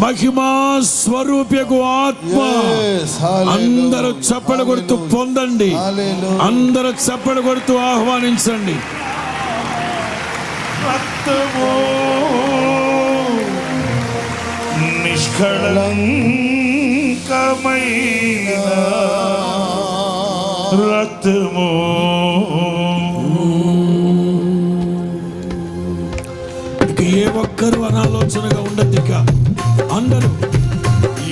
మహిమా స్వరూప్యకు ఆత్మ. అందరూ చప్పలు కొడుతూ పొందండి. అందరూ చప్పలు కొడుతూ ఆహ్వానించండి. నిష్కళంకమైన రక్తము ఏ ఒక్కరు అనాలోచనగా ఉండద్దు ఇక అందరూ.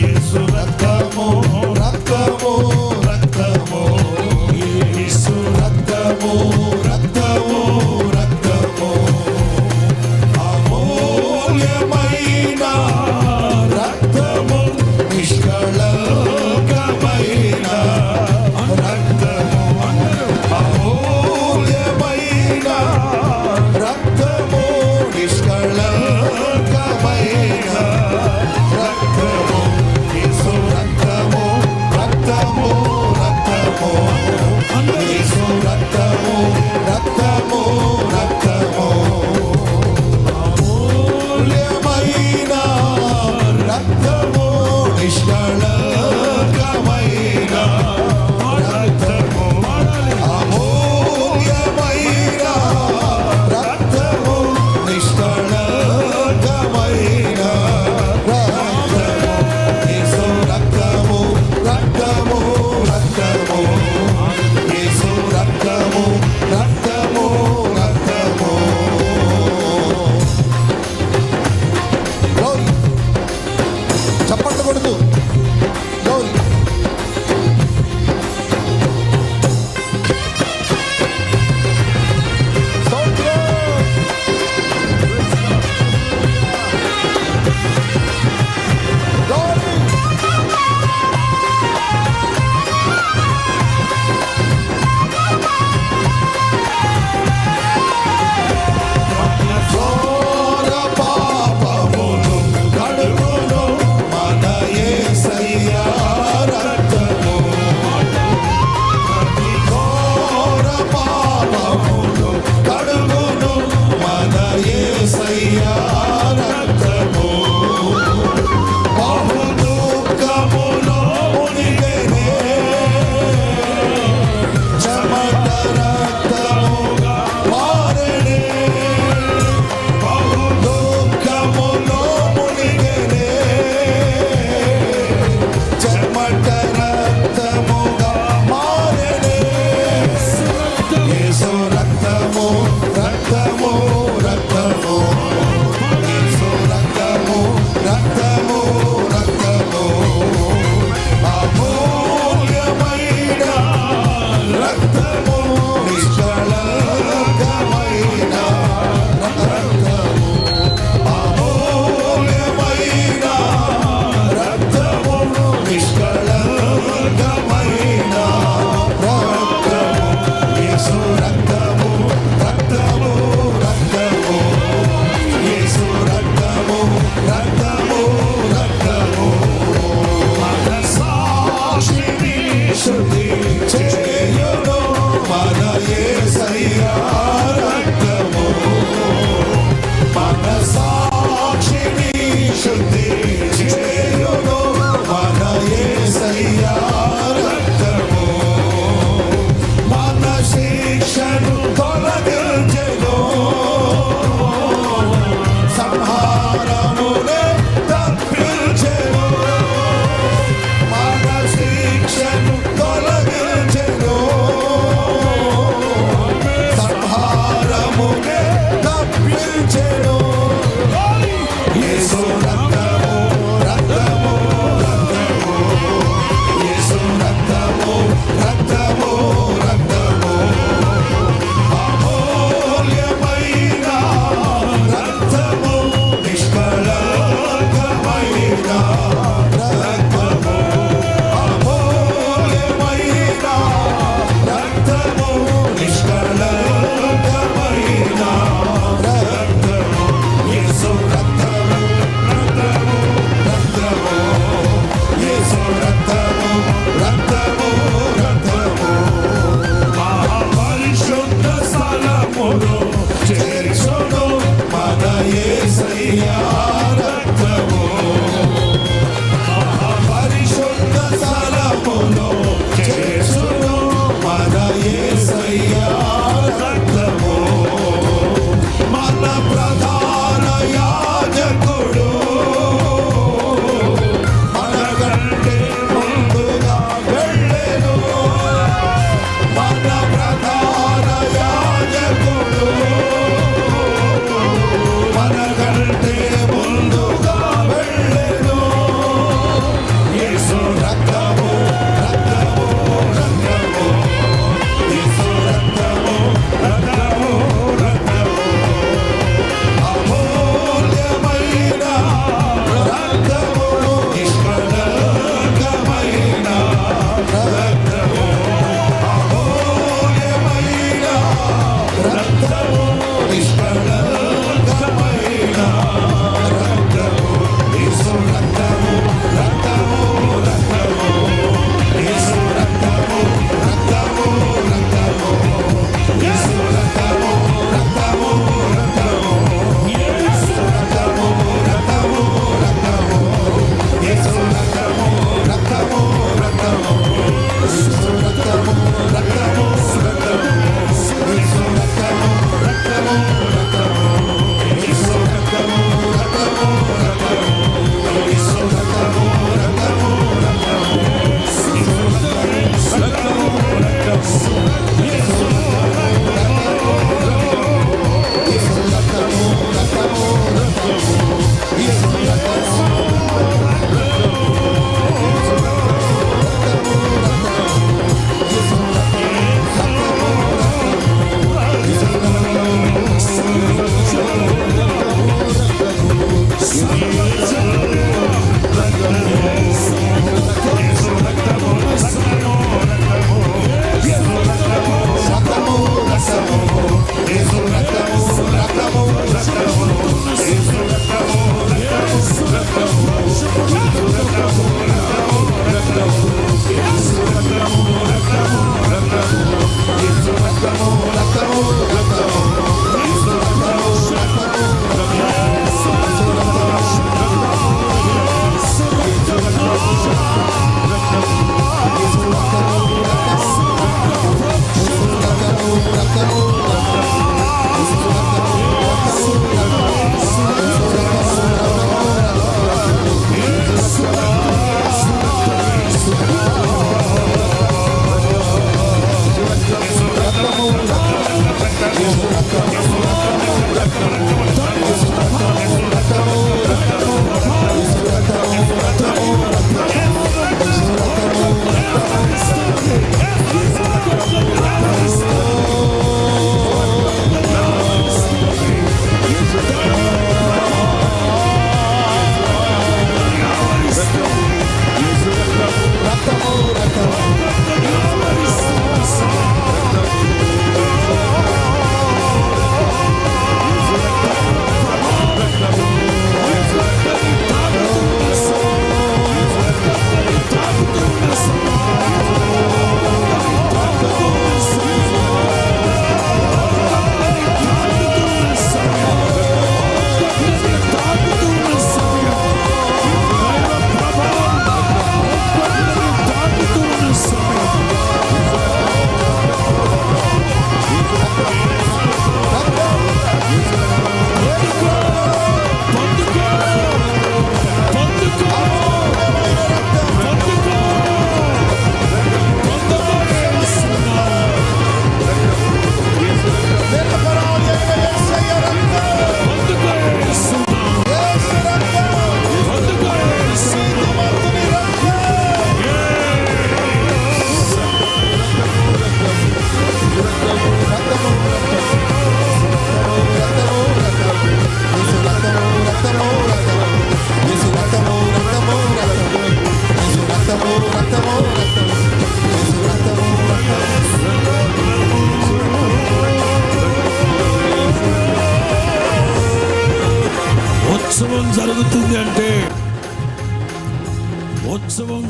యేసు రక్తము రక్తము రక్తము. యేసు రక్తము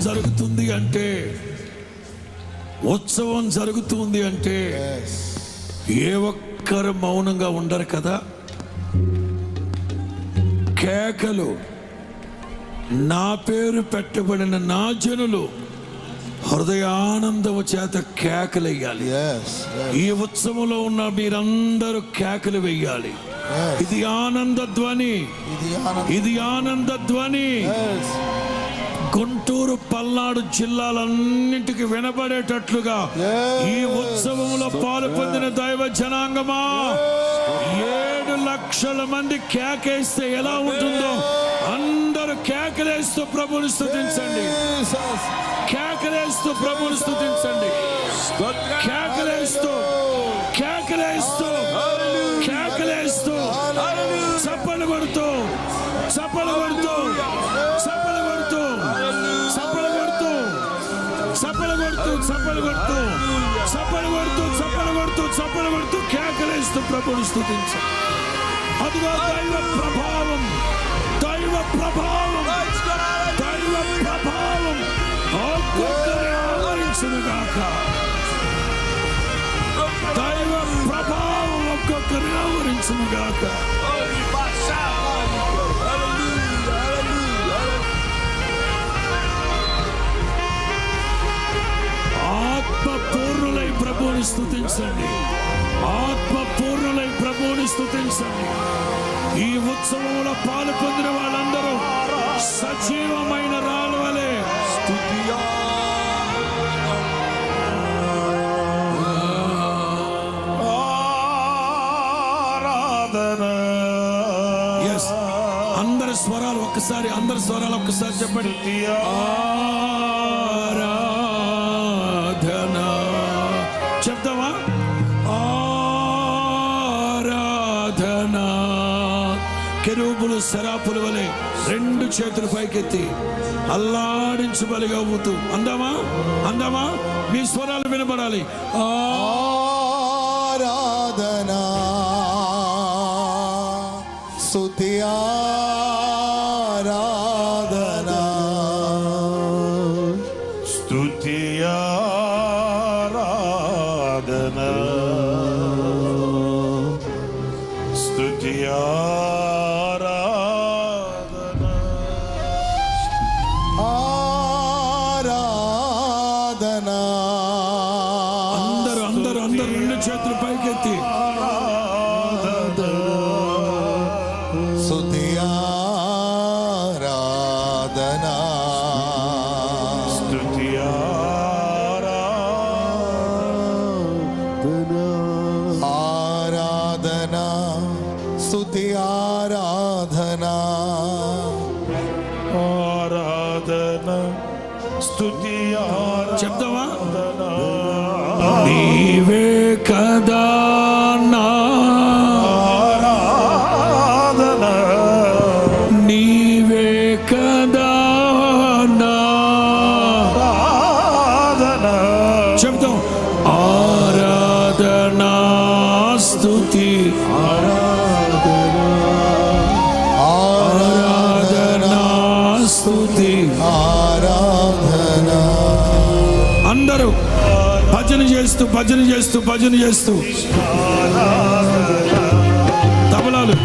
జరుగుతుంది అంటే ఉత్సవం జరుగుతుంది అంటే ఏ ఒక్కరు మౌనంగా ఉండరు కదా కేకలు నా పేరు పెట్టబడిన నా జనులు హృదయానందము చేత కేకలు వేయాలి. ఈ ఉత్సవంలో ఉన్న మీరందరూ కేకలు Yes. ఇది ఆనంద ధ్వని ఇది ఆనందం. ధ్వని. గుంటూరు పల్నాడు జిల్లాలన్నింటికి వినబడేటట్లుగా. ఈ ఉత్సవంలో పాలు పొందిన దైవ జనాంగమా? ఏడు లక్షల మంది కేకేస్తే ఎలా ఉంటుందో అందరూ కేకలేస్తూ ప్రభుని Jesus. కేకలేస్తూ ప్రభుని స్తుతించండి. కేకలేస్తూ కేకలేస్తూ కేకలేస్తూ చప్పలు కొడుతూ చప్పలు కొడుతూ కొడుతూ చప్పలు కొడుతూ చప్పలు కొడుతూ చప్పలు కొడుతూ చప్పలు కొడుతూ కేకలేస్తూ ప్రభుని స్తుతించు. అదిగో దైవ ప్రభావం దైవ ప్రభావం దైవ ప్రభావం. ఆవరించును గాక. దైవ ప్రభావం ఒక్కొక్కరి ఆవరించును గాక. ప్రభువుని స్తుతించండి. ఆత్మ పూర్ణులై ప్రభువుని స్తుతించండి. ఈ ఉత్సవంలో పాలు పొందిన వాళ్ళందరూ సజీవమైన ఎస్ అందరి స్వరాలు ఒక్కసారి అందరి స్వరాలు ఒక్కసారి చెప్పండి. పులి వలె రెండు చేతులు పైకెత్తి అల్లాడించబలిగా ఊతూ అందామా? అందామా? మీ స్వరాలు వినపడాలి ఆరాధనా సుతియా आराधना स्तुति आराधना। आराधना स्तुति आराधना। नीवे कदा భజన చేస్తూ భజన చేస్తూ భజన చేస్తూ. తబలాలు.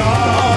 on.